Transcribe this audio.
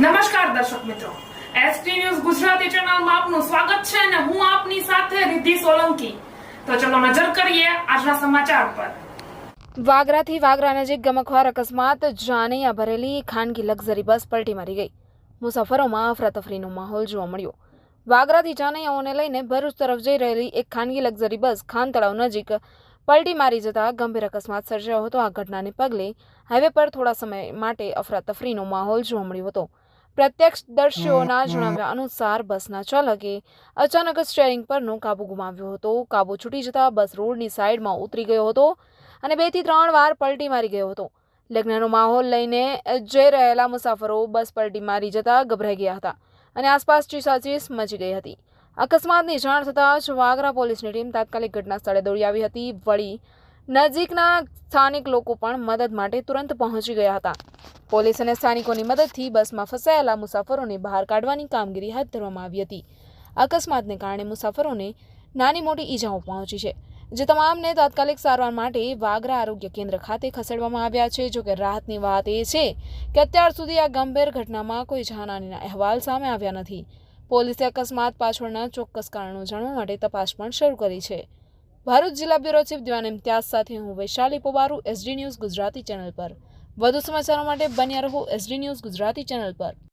નમસ્કાર દર્શક મિત્રો. એસટી ન્યૂઝ ગુજરાતી ચેનલમાં આપનું સ્વાગત છે અને હું આપની સાથે રિદ્ધિ સોલંકી. તો ચલો નજર કરીએ આજના સમાચાર પર. વાગરાથી વાગરા નજીક ગમખ્વાર અકસ્માત, જાનૈયા ભરેલી ખાનગી લક્ઝરી બસ પલટી મારી ગઈ. મુસાફરોમાં અફરાતફરીનો માહોલ જોવા મળ્યો. વાગરાથી જાનૈયાઓને લઈને ભરૂચ તરફ જઈ રહેલી એક ખાનગી લક્ઝરી બસ ખાન તળાવ નજીક પલટી મારી જતા ગંભીર અકસ્માત સર્જાયો હતો. આ ઘટનાને પગલે હાઈવે પર થોડા સમય માટે અફરાતફરીનો માહોલ જોવા મળ્યો હતો. પ્રત્યક્ષદર્શીઓના જણાવ્યા અનુસાર બસના ચાલકે અચાનક સ્ટેરિંગ પરનો કાબુ ગુમાવ્યો હતો. કાબુ છૂટી જતા બસ રોડની સાઈડમાં ઉતરી ગયો હતો અને બેથી ત્રણ વાર પલટી મારી ગયો હતો. લગ્નનો માહોલ લઈને જઈ રહેલા મુસાફરો બસ પલટી મારી જતા ગભરાઈ ગયા હતા અને આસપાસ ચીસાચીસ મચી ગઈ હતી. અકસ્માતની જાણ થતાં જ વાગરા પોલીસની ટીમ તાત્કાલિક ઘટના સ્થળે દોડી આવી હતી. વળી નજીકના સ્થાનિક લોકો પણ મદદ માટે તુરંત પહોંચી ગયા હતા. પોલીસ અને સ્થાનિકોની મદદથી બસમાં ફસાયેલા મુસાફરોને બહાર કાઢવાની કામગીરી હાથ ધરવામાં આવી હતી. અકસ્માતને કારણે મુસાફરોને નાની મોટી ઈજાઓ પહોંચી છે, જે તમામને તાત્કાલિક સારવાર માટે વાગરા આરોગ્ય કેન્દ્ર ખાતે ખસેડવામાં આવ્યા છે. જોકે રાહતની વાત એ છે કે અત્યાર સુધી આ ગંભીર ઘટનામાં કોઈ જાનહાનીના અહેવાલ સામે આવ્યા નથી. પોલીસે અકસ્માત પાછળના ચોક્કસ કારણો જાણવા માટે તપાસ પણ શરૂ કરી છે. ભરૂચ જિલ્લા બ્યુરો ચીફ દિવાન ઇમ્તિયાઝ સાથે હું Vaishali Pobaru, SD news Gujarati channel પર. વધુ સમાચારો માટે બન્યા રહો એસડી ન્યૂઝ ગુજરાતી ચેનલ પર.